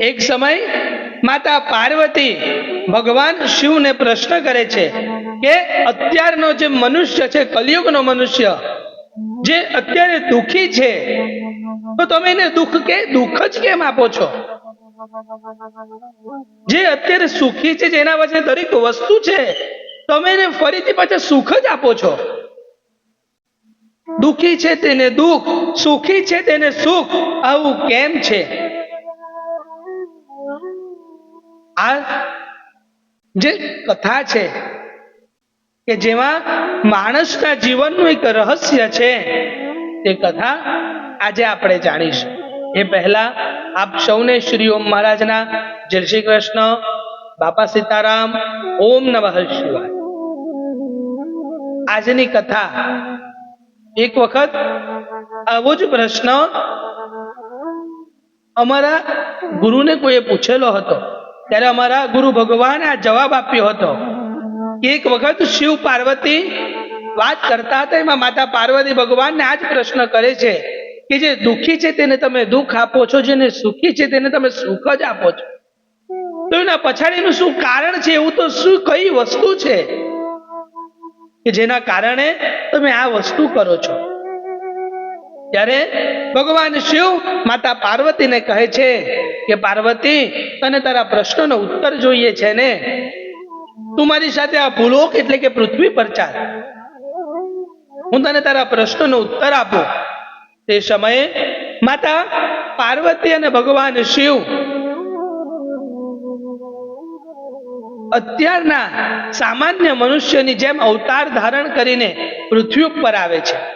એક સમય માતા પાર્વતી ભગવાન શિવને પ્રશ્ન કરે છે કે અત્યારનો જે મનુષ્ય છે, કલિયુગનો મનુષ્ય, જે અત્યારે દુખી છે, તો તમે એને દુઃખ કે, દુઃખ જ કેમ આપો છો? જે અત્યારે સુખી છે, જેના વચ્ચે દરેક વસ્તુ છે, તમે એને ફરીથી પાછા સુખ જ આપો છો. દુખી છે, તેને દુઃખ, સુખી છે, તેને સુખ. આવું કેમ છે? આ જે કથા છે કે જેમાં માણસના જીવનનું એક રહસ્ય છે, તે કથા આજે આપણે જાણીશું. એ પહેલા આપ સૌને શ્રી ઓમ મહારાજના જય શ્રી કૃષ્ણ, બાપા સીતારામ, ઓમ નમઃ શિવાય. આજની કથા એક વખત આવો જ પ્રશ્ન અમારા ગુરુને કોઈએ પૂછેલો હતો. ત્યારે અમારા ગુરુ ભગવાન આ જવાબ આપ્યો હતો એક વખત શિવ પાર્વતી વાત કરતા હતા, એમાં માતા પાર્વતી ભગવાનને આ જ પ્રશ્ન કરે છે કે જે દુઃખી છે તેને તમે દુઃખ આપો છો જેને સુખી છે તેને તમે સુખ જ આપો છો. તો એના પછાડીનું શું કારણ છે? એવું તો શું, કઈ વસ્તુ છે? કે જેના કારણે તમે આ વસ્તુ કરો છો? ત્યારે ભગવાન શિવ માતા પાર્વતીને કહે છે કે, પાર્વતી, તને તારા પ્રશ્નનો ઉત્તર જોઈએ છે ને? તું મારી સાથે આ ભૂલોક એટલે કે પૃથ્વી પર ચાલ. હું તને તારા પ્રશ્નનો ઉત્તર આપું. તે સમયે માતા પાર્વતી અને ભગવાન શિવ અત્યારના સામાન્ય મનુષ્યની જેમ અવતાર ધારણ કરીને પૃથ્વી ઉપર આવે છે.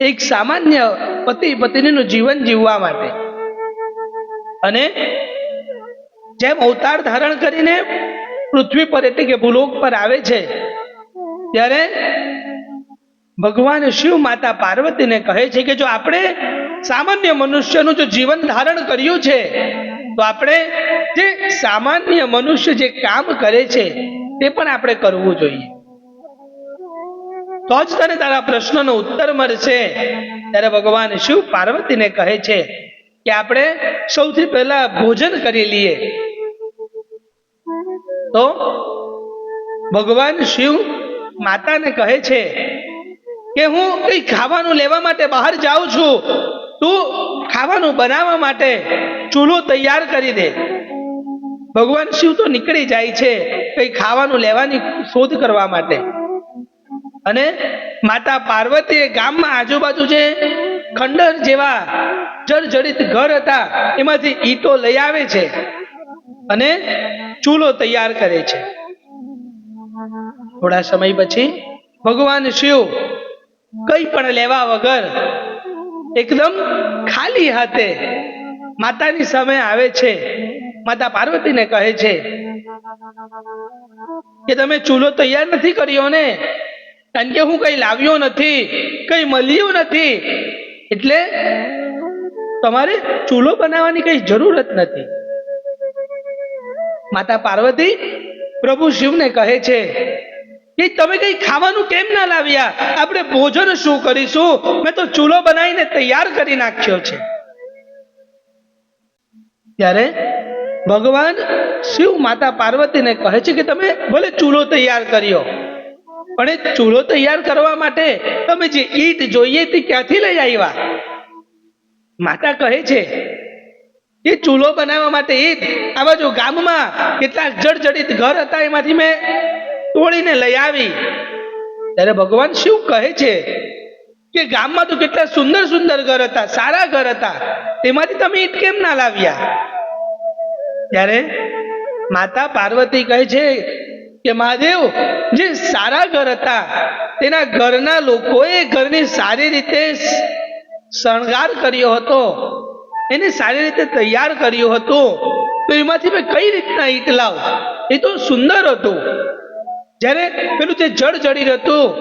એક સામાન્ય પતિ પત્નીનું જીવન જીવવા માટે. અને જેમ અવતાર ધારણ કરીને પૃથ્વી પર એટલે કે ભૂલોક પર આવે છે, ત્યારે ભગવાન શિવ માતા પાર્વતીને કહે છે કે જો આપણે સામાન્ય મનુષ્યનું જો જીવન ધારણ કર્યું છે, તો આપણે જે સામાન્ય મનુષ્ય જે કામ કરે છે, તે પણ આપણે કરવું જોઈએ. તો જ તને તારા પ્રશ્નનો ઉત્તર મળશે. ત્યારે ભગવાન શિવ પાર્વતીને કહે છે કે આપણે સૌથી પહેલા ભોજન કરી લઈએ. તો ભગવાન શિવ માતાને કહે છે કે હું કઈ ખાવાનું લેવા માટે બહાર જાઉં છું. તું ખાવાનું બનાવવા માટે ચૂલો તૈયાર કરી દે. ભગવાન શિવ તો નીકળી જાય છે કઈ ખાવાનું લેવાની શોધ કરવા માટે. અને માતા પાર્વતીએ ગામમાં આજુબાજુ જે ખંડર જેવા જર્જરિત ઘર હતા, એમાંથી ઈટો લઈ આવે છે અને ચૂલો તૈયાર કરે છે. થોડા સમય પછી ભગવાન શિવ કઈ પણ લેવા વગર એકદમ ખાલી હાથે માતાની સામે આવે છે. માતા પાર્વતીને કહે છે કે તમે ચૂલો તૈયાર નથી કર્યો ને? કારણ કે હું કઈ લાવ્યો નથી, કઈ મળ્યું નથી. એટલે તમારે ચૂલો બનાવવાની કઈ જરૂરત નથી. માતા પાર્વતી પ્રભુ શિવને કહે છે કે તમે કઈ ખાવાનું કેમ ના લાવ્યા? આપણે ભોજન શું કરીશું? મેં તો ચૂલો બનાવીને તૈયાર કરી નાખ્યો છે. ત્યારે ભગવાન શિવ માતા પાર્વતીને કહે છે કે તમે ભલે ચૂલો તૈયાર કર્યો પણ એ ચૂલો તૈયાર કરવા માટે તમે જે ઈટ જોઈએ તે ક્યાંથી લઈ આવ્યા? માતા કહે છે, એ ચૂલો બનાવવા માટે ઈટ આ બાજુ ગામમાં કેટલાક જળજડિત ઘર હતા એમાંથી મેં તોડીને લઈ આવી. ત્યારે ભગવાન શિવ કહે છે કે ગામમાં તો કેટલા સુંદર સુંદર ઘર હતા, સારા ઘર હતા, તેમાંથી તમે ઈટ કેમ ના લાવ્યા? ત્યારે માતા પાર્વતી કહે છે કે મહાદેવ, જે સારા ઘર હતા, તેના ઘરના લોકોએ ઘરની સારી રીતે શણગાર કર્યો હતો, એને સારી રીતે તૈયાર કર્યું હતું, તો એમાંથી મેં કઈ રીતના ઈટ લાવ? એ તો સુંદર હતું. જ્યારે પેલું જે જળ જડી હતું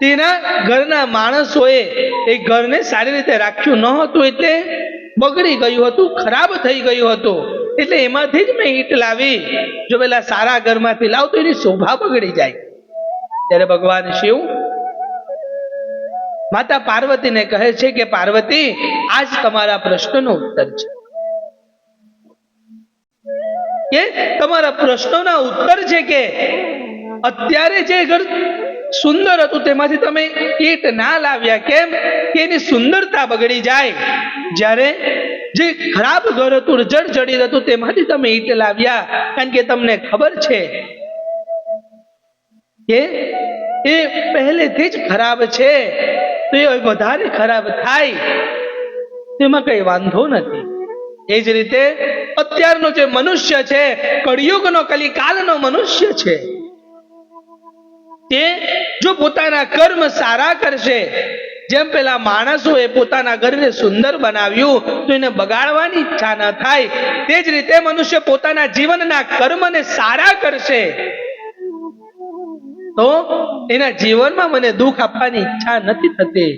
તેના ઘરના માણસોએ એ ઘરને સારી રીતે રાખ્યું ન હતું એટલે બગડી ગયું હતું, ખરાબ થઈ ગયું હતું. એટલે એમાંથી જ મેં ઈટ લાવી. જો પેલા સારા ઘરમાંથી લાવ તો એની શોભા બગડી જાય. ત્યારે ભગવાન શિવ માતા પાર્વતીને કહે છે કે, પાર્વતી, આજ તમારા પ્રશ્નનો ઉત્તર છે. કે, તમારા પ્રશ્નોના ઉત્તર છે કે, અત્યારે જે ઘર સુંદર હતું તેમાંથી તમે ઈટ ના લાવ્યા. કેમ? કે એની સુંદરતા બગડી જાય. જ્યારે જે ખરાબ ઘર હતું જર્જરિત હતું, તેમાંથી તમે ઈટ લાવ્યા. કારણ કે તમને ખબર છે કે એ પહેલેથી જ ખરાબ છે. તો એ વધારે ખરાબ થાય. તેમાં કઈ વાંધો નથી. એ જ રીતે અત્યારનો જે મનુષ્ય છે, કળિયુગનો, કલિકાલનો મનુષ્ય છે, તે જો પોતાના કર્મ સારા કરશે જેમ પેલા માણસોએ પોતાના ઘરને સુંદર બનાવ્યું, તો એને બગાડવાની ઈચ્છા ન થાય. તે જ રીતે મનુષ્ય પોતાના જીવનના કર્મને સારા કરશે. તો એના જીવનમાં મને દુઃખ આપવાની ઈચ્છા નથી થતી.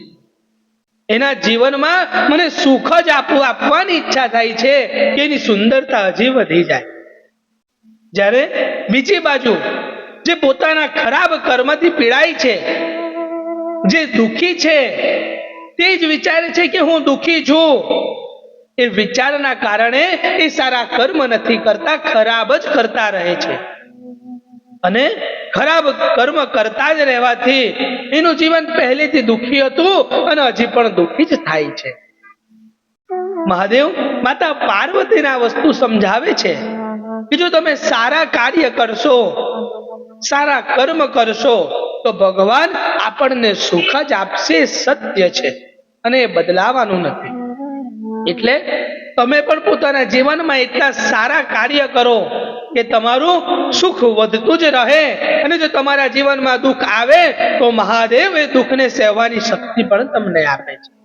એના જીવનમાં મને સુખ જ આપવું આપવાની ઈચ્છા થાય છે કે એની સુંદરતા હજી વધી જાય. જ્યારે બીજી બાજુ જે પોતાના ખરાબ કર્મથી પીડાય છે જે દુખી છે, તે જ વિચારે છે કે હું દુખી છું. એ વિચારના કારણે એ સારા કર્મ નથી કરતા, ખરાબ જ કરતા રહે છે. અને ખરાબ કર્મ કરતા જ રહેવાથી એનું જીવન પહેલેથી દુખી હતું અને હજી પણ દુખી જ થાય છે. મહાદેવ, માતા પાર્વતીના વસ્તુ સમજાવે છે કે જો તમે સારા કાર્ય કરશો, સારા કર્મ કરશો તો ભગવાન આપણને સુખ જ આપશે, સત્ય છે. અને એ બદલાવાનું નથી. એટલે તમે પણ પોતાના જીવનમાં એટલા સારા કાર્ય કરો કે તમારું સુખ વધતું જ રહે. અને જો તમારા જીવનમાં દુઃખ આવે, તો મહાદેવ એ દુઃખને સહેવાની શક્તિ પણ તમને આપે છે.